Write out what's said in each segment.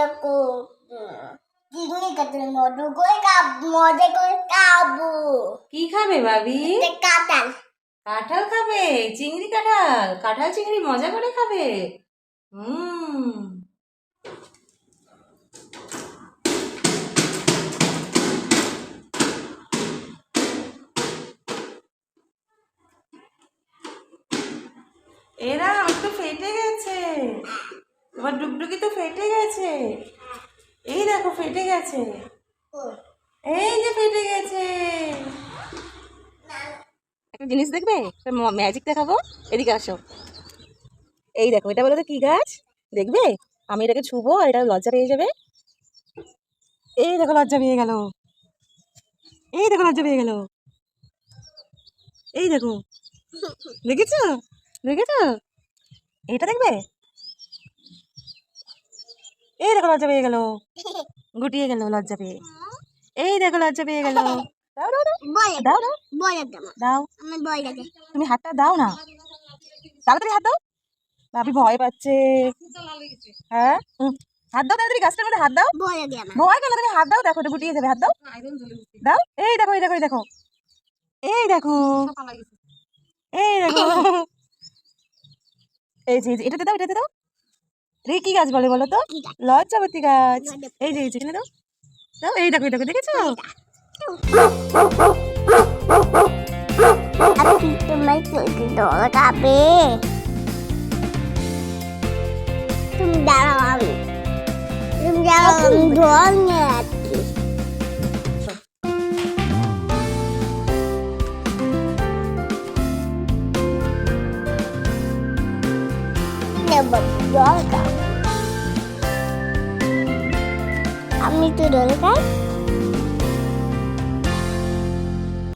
দেখো চিংড়ি কাতল মধু করে খাব মজা করে খাব কি খাবে বাবি কাতাল কাঁঠাল খাবে চিংড়ি কাঁঠাল কাঁঠাল চিংড়ি মজা করে খাবে হুম এরা তো ফেটে গেছে। তোমার ডুগডুগি তো ফেটে গেছে। এই দেখো, ফেটে গেছে। এই যে ফেটে গেছে। একটা জিনিস দেখবে? ম্যাজিক দেখাবো। এদিকে আসো। এই দেখো, এটা বলো তো কি গাছ? দেখবে? আমি এটাকে ছুবো আর এটা লজ্জা পেয়ে যাবে। এই দেখো, লজ্জা পেয়ে গেল। এই দেখো, লজ্জা পেয়ে গেল। এই দেখো। দেখেছ? দেখেছ? এটা দেখবে? এই দেখো লজ্জা পেয়ে গেল। গুটিয়ে গেল লজ্জা পেয়ে। এই দেখো লজ্জা পেয়ে গেল। দাও দাও তুমি হাতটা দাও না। তাড়াতাড়ি হাত দাও। ভাবি ভয় পাচ্ছে। হ্যাঁ? হাত দাও তাড়াতাড়ি গাছটার মধ্যে হাত দাও। ভয় কেন? তুমি হাত দাও। দেখো গুটিয়ে যাবে হাত দাও। দাও। এই দেখো এই দেখো এই দেখো। এই দেখো। এই দেখো। এই যে, এটাতে দাও এটাতে দাও। রে কি গাছ বলে বলো তো? লজ্জাবতী গাছ। এই যে এই যে এখানে দাও। দাও এই দেখো এই দেখো দেখেছ? চলতে দল তুমি দাঁড়াও আমি তুমি দাঁড়াও আমি জল জল খাও আমি তো জল খাই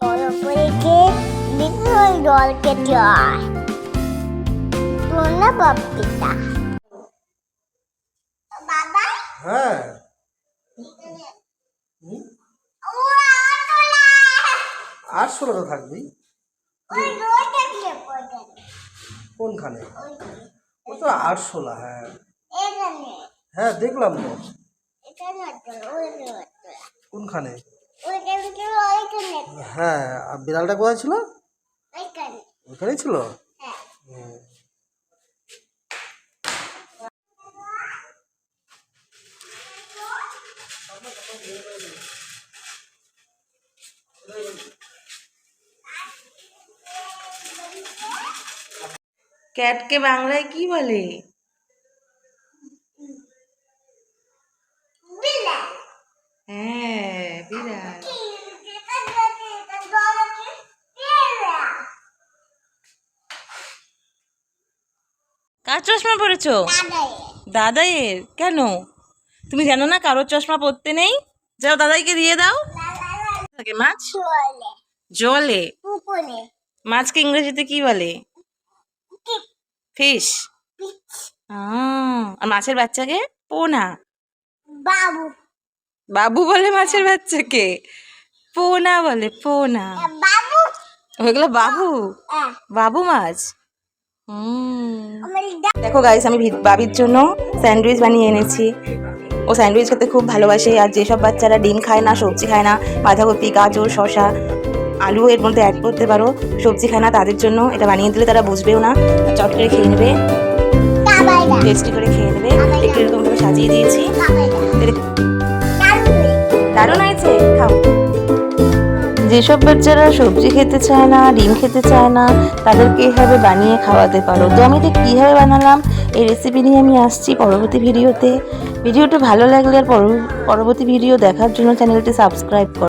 বড় করে বিপুল খেতে হয় বাবা? হ্যাঁ। আটশো টাকা থাকবি কোনখানে? ও তো আটশোলা হ্যাঁ। হ্যাঁ দেখলাম তো। কোনখানে? হ্যাঁ আর বিড়ালটা কোথায় ছিল? ওইখানেই ছিল? হ্যাঁ। ক্যাটকে বাংলায় কি বলে? হ্যাঁ বিড়াল কার চশমা পরেছো? দাদাইয়ের। কেন? তুমি জানো না কারোর চশমা পরতে নেই? যাও দাদাইকে দিয়ে দাও। মাছ? জলে। মাছকে ইংরেজিতে কি বলে? ফিশ? আর মাছের বাচ্চাকে? পোনা? বাবু। বাবু বলে মাছের বাচ্চাকে? পোনা বলে পোনা। বাবু। ওইগুলো বাবু? বাবু মাছ? হুম। দেখো গাইস আমি বাবির জন্য স্যান্ডউইচ বানিয়ে এনেছি। ও স্যান্ডউইচ খেতে খুব ভালোবাসে আর যেসব বাচ্চারা ডিম খায় না সবজি খায় না বাঁধাকপি গাজর শসা আলু এর মধ্যে অ্যাড করতে পারো। সবজি খায় না তাদের জন্য এটা বানিয়ে দিলে তারা বুঝবেও না। চট করে খেয়ে নেবে। টেস্টি করে খেয়ে নেবে। একটু এরকম ভাবে সাজিয়ে দিয়েছি। দারুণ হয়েছে। খাও। যেসব বাচ্চারা সবজি খেতে চায় না ডিম খেতে চায় না তাদেরকে এভাবে বানিয়ে খাওয়াতে পারো। তো আমি এটা কীভাবে বানালাম এই রেসিপি নিয়ে আমি আসছি পরবর্তী ভিডিওতে। ভিডিওটা ভালো লাগলে আর পরব- পরবর্তী ভিডিও দেখার জন্য চ্যানেলটি সাবস্ক্রাইব করো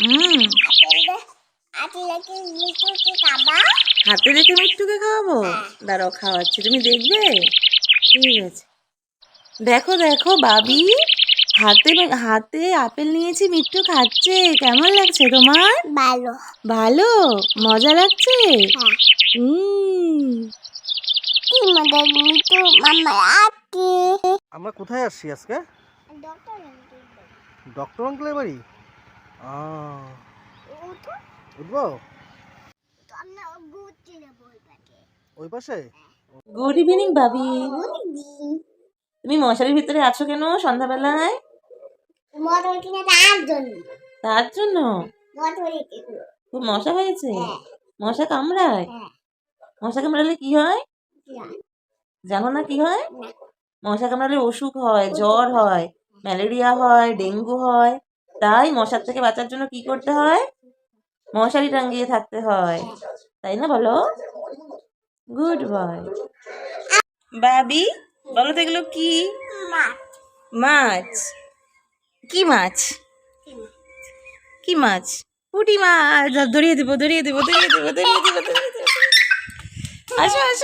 হুম। হাতে রেখে মিট্টুকে খাওয়াবো? দাঁড়াও খাওয়াচ্ছি। তুমি দেখবে? ঠিক আছে। দেখো দেখো বাবি। হাতে হাতে আপেল নিয়েছি মিট্টু খাচ্ছে। কেমন লাগছে তোমার? ভালো। ভালো? মজা লাগছে? হ্যাঁ। মিঠু আমরা কোথায় আসছি আজকে? ডক্টর আঙ্কেলের বাড়ি? গুড ইভিনিং বাবি তুমি মশারির ভিতরে আছো কেন সন্ধ্যাবেলায়? তার জন্য। খুব মশা হয়েছে? হ্যাঁ। মশা কামড়ায়। মশা কামড়ালে কি হয়? জানো না কি হয়? মশা কামড়ালে অসুখ হয়, জ্বর হয়, ম্যালেরিয়া হয়, ডেঙ্গু হয়। তাই মশার থেকে বাঁচার জন্য কি করতে হয়? মশারি টাঙ্গিয়ে থাকতে হয়। তাই না বলো? গুড বয় বাবি বলো তো এগুলো কি? মাছ। কি মাছ? কি মাছ? পুঁটি মাছ। ধরিয়ে দেবো ধরিয়ে দেবো ধরিয়ে দেবো ধরিয়ে দেবো ধরিয়ে দেবো। আসো আসো।